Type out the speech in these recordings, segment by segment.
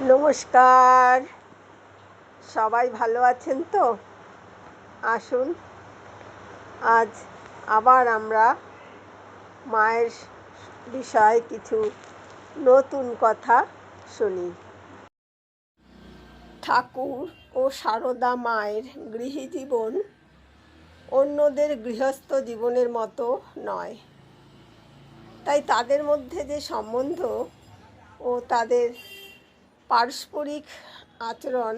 নমস্কার। সবাই ভালো আছেন তো? আসুন। আজ আবার আমরা মায়ের বিষয়ে কিছু নতুন কথা শুনি। ঠাকুর ও সারদা মায়ের গৃহী জীবন অন্যদের গৃহস্থ জীবনের মতো নয়। তাই তাদের মধ্যে যে সম্বন্ধ ও তাদের পারস্পরিক আচরণ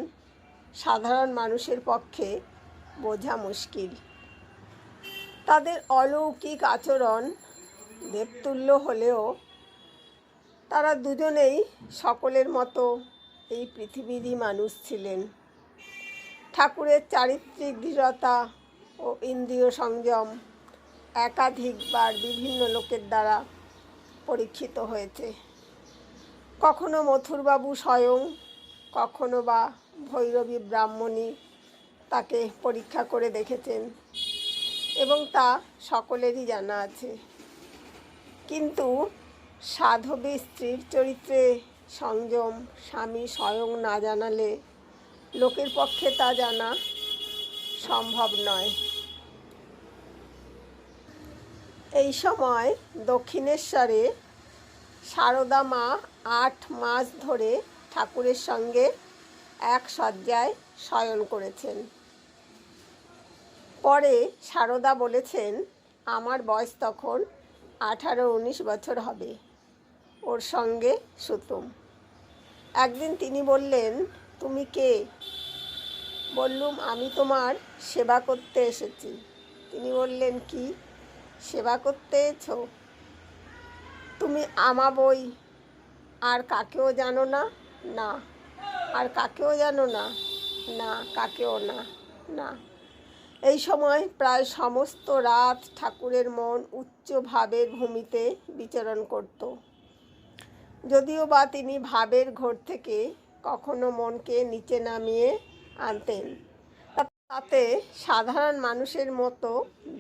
সাধারণ মানুষের পক্ষে বোঝা মুশকিল। তাদের অলৌকিক আচরণ দেবতুল্য হলেও তারা দুজনেই সকলের মতো এই পৃথিবীরই মানুষ ছিলেন। ঠাকুরের চারিত্রিক দৃঢ়তা ও ইন্দ্রিয় সংযম একাধিকবার বিভিন্ন লোকের দ্বারা পরীক্ষিত হয়েছে। কখনো মথুরবাবু স্বয়ং, কখনো বা ভৈরবী ব্রাহ্মণী তাকে পরীক্ষা করে দেখেছেন এবং তা সকলেরই জানা আছে। কিন্তু সাধবী স্ত্রীর চরিত্রে সংযম স্বামী স্বয়ং না জানালে লোকের পক্ষে তা জানা সম্ভব নয়। এই সময় দক্ষিণেশ্বরে সারদা মা আট মাস ধরে ঠাকুরের সঙ্গে এক শয্যায় শয়ন করেছেন। পরে সারদা বলেছেন, আমার বয়স তখন আঠারো উনিশ বছর হবে। ওর সঙ্গে সুতুম। একদিন তিনি বললেন, তুমি কে? বললুম, আমি তোমার সেবা করতে এসেছি। তিনি বললেন, কি? সেবা করতে এছো তুমি আমা বই আর কাকেও জানো না? না। আর কাকেও জানো না? না, কাকেও না। না। এই সময় প্রায় সমস্ত রাত ঠাকুরের মন উচ্চ ভাবের ভূমিতে বিচরণ করত। যদিও বা তিনি ভাবের ঘর থেকে কখনো মনকে নিচে নামিয়ে আনতেন। তাতে সাধারণ মানুষের মতো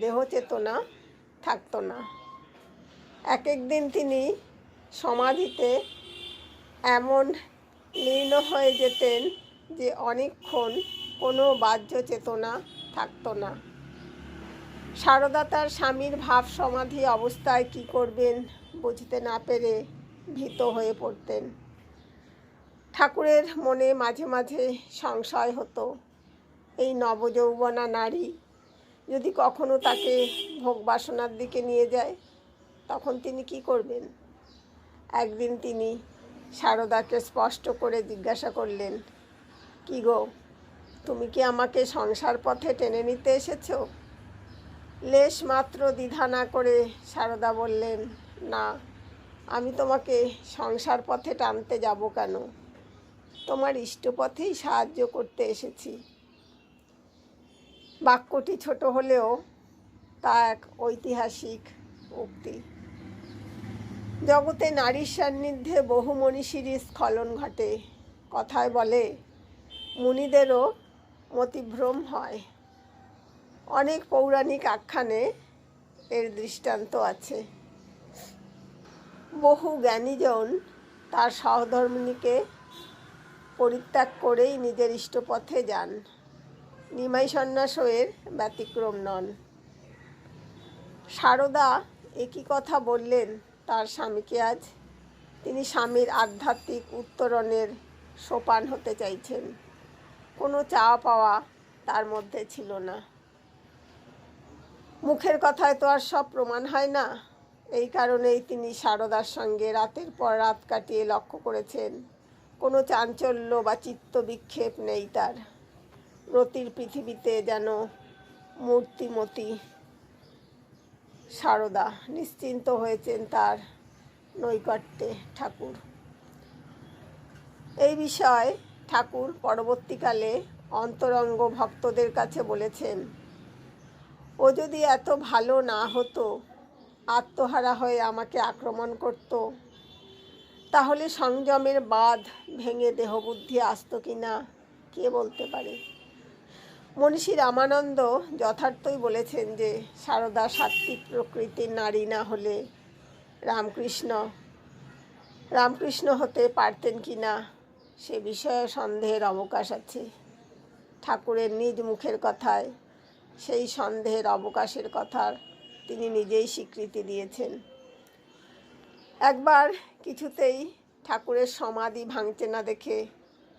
দেহ চেতনা থাকতো না। এক এক দিন তিনি সমাধিতে এমন লীন হয়ে যেতেন যে অনেকক্ষণ কোনো বাহ্য চেতনা থাকতো না। সারদা তার স্বামীর ভাব সমাধি অবস্থায় কি করবেন বুঝতে না পেরে ভীত হয়ে পড়তেন। ঠাকুরের মনে মাঝে মাঝে সংশয় হতো, এই নবযৌবনা নারী যদি কখনো তাকে ভোগ বাসনার দিকে নিয়ে যায়, তখন তিনি কি করবেন? একদিন তিনি সারদাকে স্পষ্ট করে জিজ্ঞাসা করলেন, কি গো, তুমি কি আমাকে সংসার পথে টেনে নিতে এসেছ? লেশ মাত্র দ্বিধা না করে সারদা বললেন, না, আমি তোমাকে সংসার পথে টানতে যাব কেন? তোমার ইষ্টপথেই সাহায্য করতে এসেছি। বাক্যটি ছোট হলেও তা এক ঐতিহাসিক উক্তি। জগতে নারীর সান্নিধ্যে বহু মনীষীর স্খলন ঘটে। কথায় বলে, মুনিদেরও মতিভ্রম হয়। অনেক পৌরাণিক আখ্যানে এর দৃষ্টান্ত আছে। বহু জ্ঞানীজন তার সহধর্মিনীকে পরিত্যাগ করেই নিজের ইষ্টপথে যান। নিমাই সন্ন্যাসের ব্যতিক্রম নন। সারদা একই কথা বললেন তার স্বামীকে আজ তিনি স্বামীর আধ্যাত্মিক উত্তরণের সোপান হতে চাইছেন। কোনো চাওয়া পাওয়া তার মধ্যে ছিল না। মুখের কথায় তো আর সব প্রমাণ হয় না। এই কারণেই তিনি সারদার সঙ্গে রাতের পর রাত কাটিয়ে লক্ষ্য করেছেন, কোনো চাঞ্চল্য বা চিত্ত বিক্ষেপ নেই তার। রতির পৃথিবীতে যেন মূর্তিমতি সারদা নিশ্চিন্ত হয়েছেন তার নৈকট্যে ঠাকুর। এই বিষয় ঠাকুর পরবর্তীকালে অন্তরঙ্গ ভক্তদের কাছে বলেছেন, ও যদি এত ভালো না হতো, আত্মহারা হয়ে আমাকে আক্রমণ করত, তাহলে সংযমের বাঁধ ভেঙে দেহবুদ্ধি আসতো কি না কে বলতে পারে? মনীষী রামানন্দ যথার্থই বলেছেন যে সারদা সাত্বিক প্রকৃতির নারী না হলে রামকৃষ্ণ রামকৃষ্ণ হতে পারতেন কি না, সে বিষয়ে সন্দেহের অবকাশ আছে। ঠাকুরের নিজ মুখের কথায় সেই সন্দেহের অবকাশের কথার তিনি নিজেই স্বীকৃতি দিয়েছেন। একবার কিছুতেই ঠাকুরের সমাধি ভাঙছে না দেখে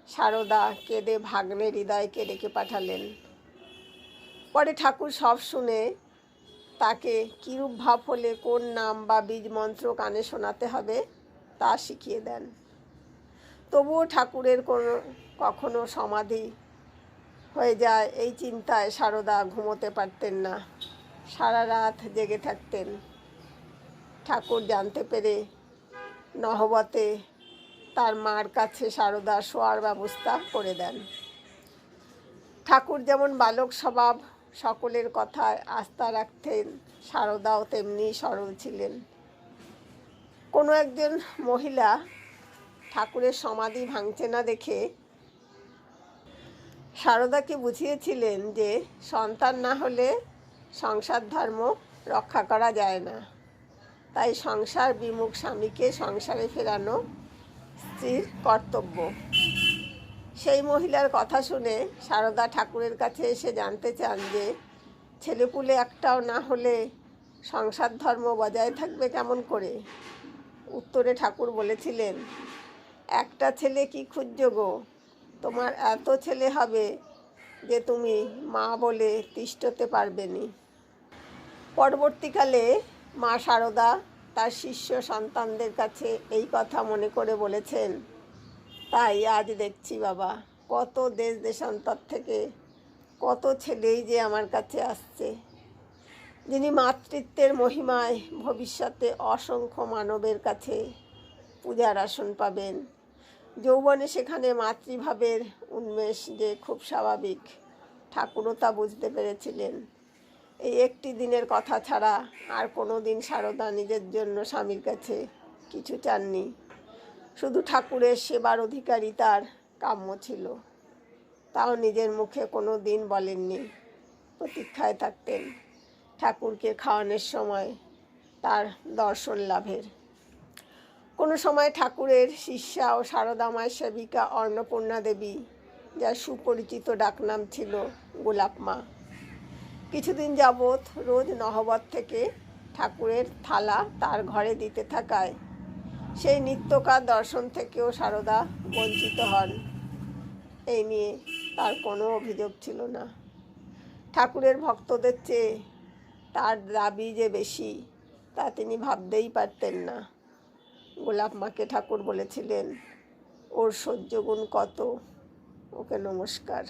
সারদা কেঁদে ভাগ্নে হৃদয়কে ডেকে পাঠালেন। পরে ঠাকুর সব শুনে তাকে কিরূপ ভাব হলে কোন নাম বা বীজ মন্ত্র কানে শোনাতে হবে তা শিখিয়ে দেন। তবুও ঠাকুরের কোনো কখনো সমাধি হয়ে যায় এই চিন্তায় সারদা ঘুমোতে পারতেন না। সারা রাত জেগে থাকতেন। ঠাকুর জানতে পেরে নহবতে তার মার কাছে সারদা শোয়ার ব্যবস্থা করে দেন। ঠাকুর যেমন বালক স্বভাব সকলের কথায় আস্থা রাখতেন, সারদাও তেমনি সরল ছিলেন। কোনো একজন মহিলা ঠাকুরের সমাধি ভাঙছে না দেখে সারদাকে বুঝিয়েছিলেন যে সন্তান না হলে সংসার ধর্ম রক্ষা করা যায় না। তাই সংসার বিমুখ স্বামীকে সংসারে ফেরানো স্ত্রীর কর্তব্য। সেই মহিলার কথা শুনে সারদা ঠাকুরের কাছে এসে জানতে চান যে ছেলেপুলে একটাও না হলে সংসার ধর্ম বজায় থাকবে কেমন করে? উত্তরে ঠাকুর বলেছিলেন, একটা ছেলে কি গো? তোমার এত ছেলে হবে যে তুমি মা বলে তিষ্ঠতে পারবে নি। পরবর্তীকালে মা সারদা তার শিষ্য সন্তানদের কাছে এই কথা মনে করে বলেছেন তাই আজ দেখছি বাবা, কত দেশ দেশান্তর থেকে কত ছেলেই যে আমার কাছে আসছে। যিনি মাতৃত্বের মহিমায় ভবিষ্যতে অসংখ্য মানবের কাছে পূজার আসন পাবেন। যৌবনে সেখানে মাতৃভাবের উন্মেষ যে খুব স্বাভাবিক, ঠাকুরও তা বুঝতে পেরেছিলেন। এই একটি দিনের কথা ছাড়া আর কোনো দিন সারদা নিজের জন্য স্বামীর কাছে কিছু চাননি। শুধু ঠাকুরের সেবার অধিকারী তার কাম্য ছিল। তাও নিজের মুখে কোনো দিন বলেননি, প্রতীক্ষায় থাকতেন ঠাকুরকে খাওয়ানোর সময় তার দর্শন লাভের। কোনো সময় ঠাকুরের শিষ্যা ও সারদামায় সেবিকা অন্নপূর্ণা দেবী, যার সুপরিচিত ডাকনাম ছিল গোলাপ মা। কিছুদিন যাবৎ রোজ নহবত থেকে ঠাকুরের থালা তার ঘরে দিতে থাকায় সেই নিত্যকার দর্শন থেকেও সারদা বঞ্চিত হন। এই নিয়ে তার কোনো অভিযোগ ছিল না। ঠাকুরের ভক্তদের চেয়ে তার দাবি যে বেশি, তা তিনি ভাবতেই পারতেন না। গোলাপ মাকে ঠাকুর বলেছিলেন, ওর সহ্যগুণ কত? ওকে নমস্কার।